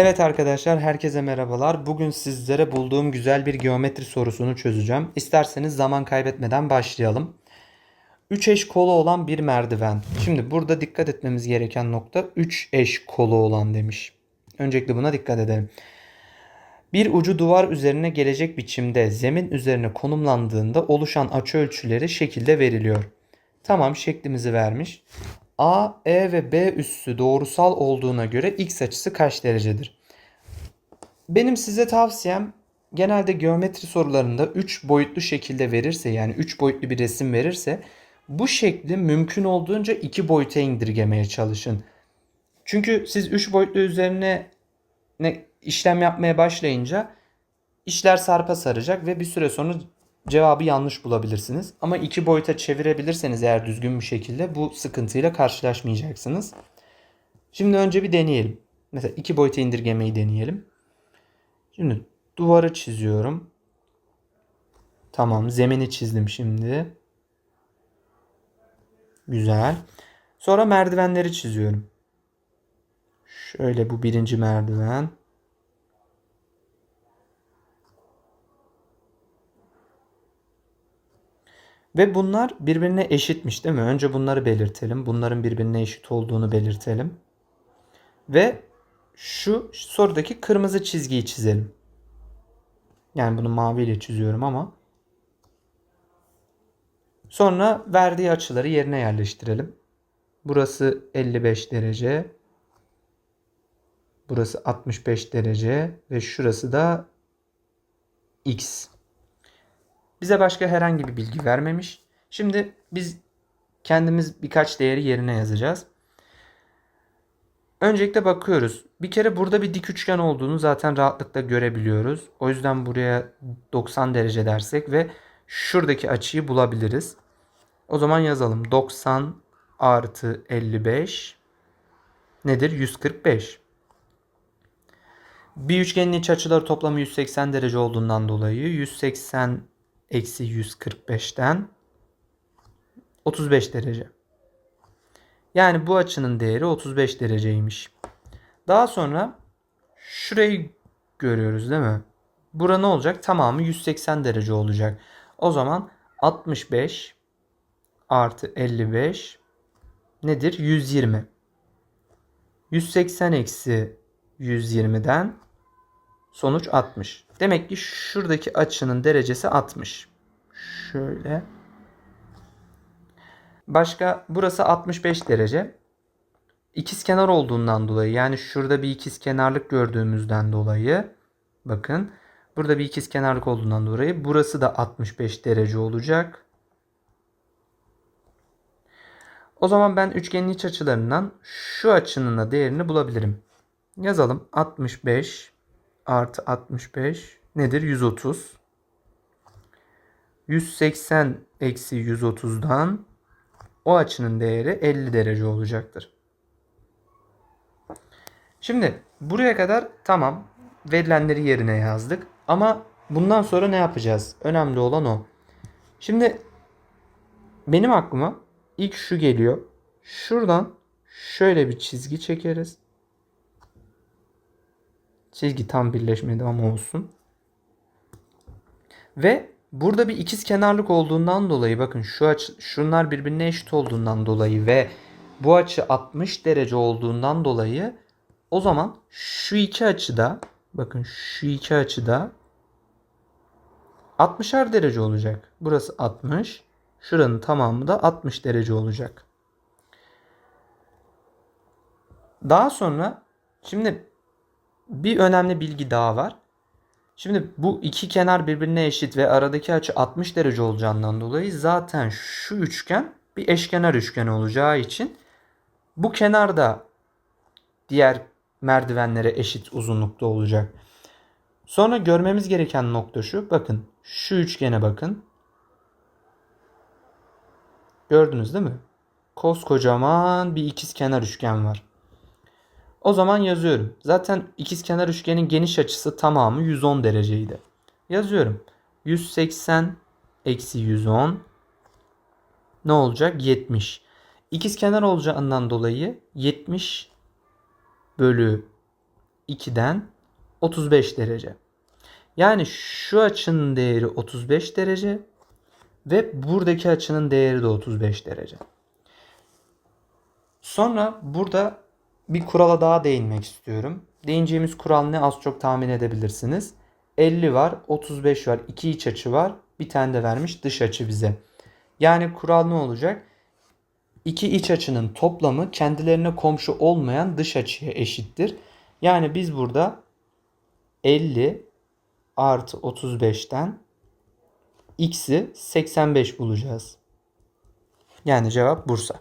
Evet arkadaşlar herkese merhabalar. Bugün sizlere bulduğum güzel bir geometri sorusunu çözeceğim. İsterseniz zaman kaybetmeden başlayalım. 3 eş kolu olan bir merdiven. Şimdi burada dikkat etmemiz gereken nokta 3 eş kolu olan demiş. Öncelikle buna dikkat edelim. Bir ucu duvar üzerine gelecek biçimde zemin üzerine konumlandığında oluşan açı ölçüleri şekilde veriliyor. Tamam şeklimizi vermiş. A, E ve B üssü doğrusal olduğuna göre x açısı kaç derecedir? Benim size tavsiyem genelde geometri sorularında 3 boyutlu şekilde verirse yani 3 boyutlu bir resim verirse bu şekli mümkün olduğunca 2 boyuta indirgemeye çalışın. Çünkü siz 3 boyutlu üzerine ne işlem yapmaya başlayınca işler sarpa saracak ve bir süre sonra cevabı yanlış bulabilirsiniz. Ama iki boyuta çevirebilirseniz eğer düzgün bir şekilde bu sıkıntıyla karşılaşmayacaksınız. Şimdi önce bir deneyelim. Mesela iki boyuta indirgemeyi deneyelim. Şimdi duvarı çiziyorum. Tamam zemini çizdim şimdi. Güzel. Sonra merdivenleri çiziyorum. Şöyle bu birinci merdiven. Ve bunlar birbirine eşitmiş değil mi? Önce bunları belirtelim. Bunların birbirine eşit olduğunu belirtelim. Ve şu sorudaki kırmızı çizgiyi çizelim. Yani bunu maviyle çiziyorum ama. Sonra verdiği açıları yerine yerleştirelim. Burası 55 derece. Burası 65 derece ve şurası da x. Bize başka herhangi bir bilgi vermemiş. Şimdi biz kendimiz birkaç değeri yerine yazacağız. Öncelikle bakıyoruz. Bir kere burada bir dik üçgen olduğunu zaten rahatlıkla görebiliyoruz. O yüzden buraya 90 derece dersek ve şuradaki açıyı bulabiliriz. O zaman yazalım. 90 artı 55 nedir? 145. Bir üçgenin iç açıları toplamı 180 derece olduğundan dolayı 180 eksi 145'ten 35 derece. Yani bu açının değeri 35 dereceymiş. Daha sonra şurayı görüyoruz değil mi? Bura ne olacak? Tamamı 180 derece olacak. O zaman 65 artı 55 nedir? 120. 180 eksi 120'den sonuç 60. Demek ki şuradaki açının derecesi 60. Şöyle. Başka burası 65 derece. İkiz kenar olduğundan dolayı yani şurada bir ikiz kenarlık gördüğümüzden dolayı bakın burada bir ikiz kenarlık olduğundan dolayı burası da 65 derece olacak. O zaman ben üçgenin iç açılarından şu açının da değerini bulabilirim. Yazalım 65 artı 65 nedir? 130. 180 eksi 130'dan o açının değeri 50 derece olacaktır. Şimdi buraya kadar tamam verilenleri yerine yazdık. Ama bundan sonra ne yapacağız? Önemli olan o. Şimdi benim aklıma ilk şu geliyor. Şuradan şöyle bir çizgi çekeriz. Çizgi tam birleşmedi ama olsun. Ve burada bir ikiz kenarlık olduğundan dolayı bakın şu açı şunlar birbirine eşit olduğundan dolayı ve bu açı 60 derece olduğundan dolayı o zaman şu iki açıda bakın şu iki açıda 60'ar derece olacak. Burası 60. Şuranın tamamı da 60 derece olacak. Daha sonra şimdi bir önemli bilgi daha var. Şimdi bu iki kenar birbirine eşit ve aradaki açı 60 derece olacağından dolayı zaten şu üçgen bir eşkenar üçgen olacağı için bu kenar da diğer merdivenlere eşit uzunlukta olacak. Sonra görmemiz gereken nokta şu. Bakın şu üçgene bakın. Gördünüz değil mi? Koskocaman bir ikiz kenar üçgen var. O zaman yazıyorum. Zaten ikizkenar üçgenin geniş açısı tamamı 110 dereceydi. Yazıyorum. 180 eksi 110 ne olacak? 70. İkizkenar olacağından dolayı 70 bölü 2'den 35 derece. Yani şu açının değeri 35 derece ve buradaki açının değeri de 35 derece. Sonra burada bir kurala daha değinmek istiyorum. Değineceğimiz kural ne az çok tahmin edebilirsiniz. 50 var, 35 var, 2 iç açı var. Bir tane de vermiş dış açı bize. Yani kural ne olacak? İki iç açının toplamı kendilerine komşu olmayan dış açıya eşittir. Yani biz burada 50 artı 35'ten x'i 85 bulacağız. Yani cevap Bursa.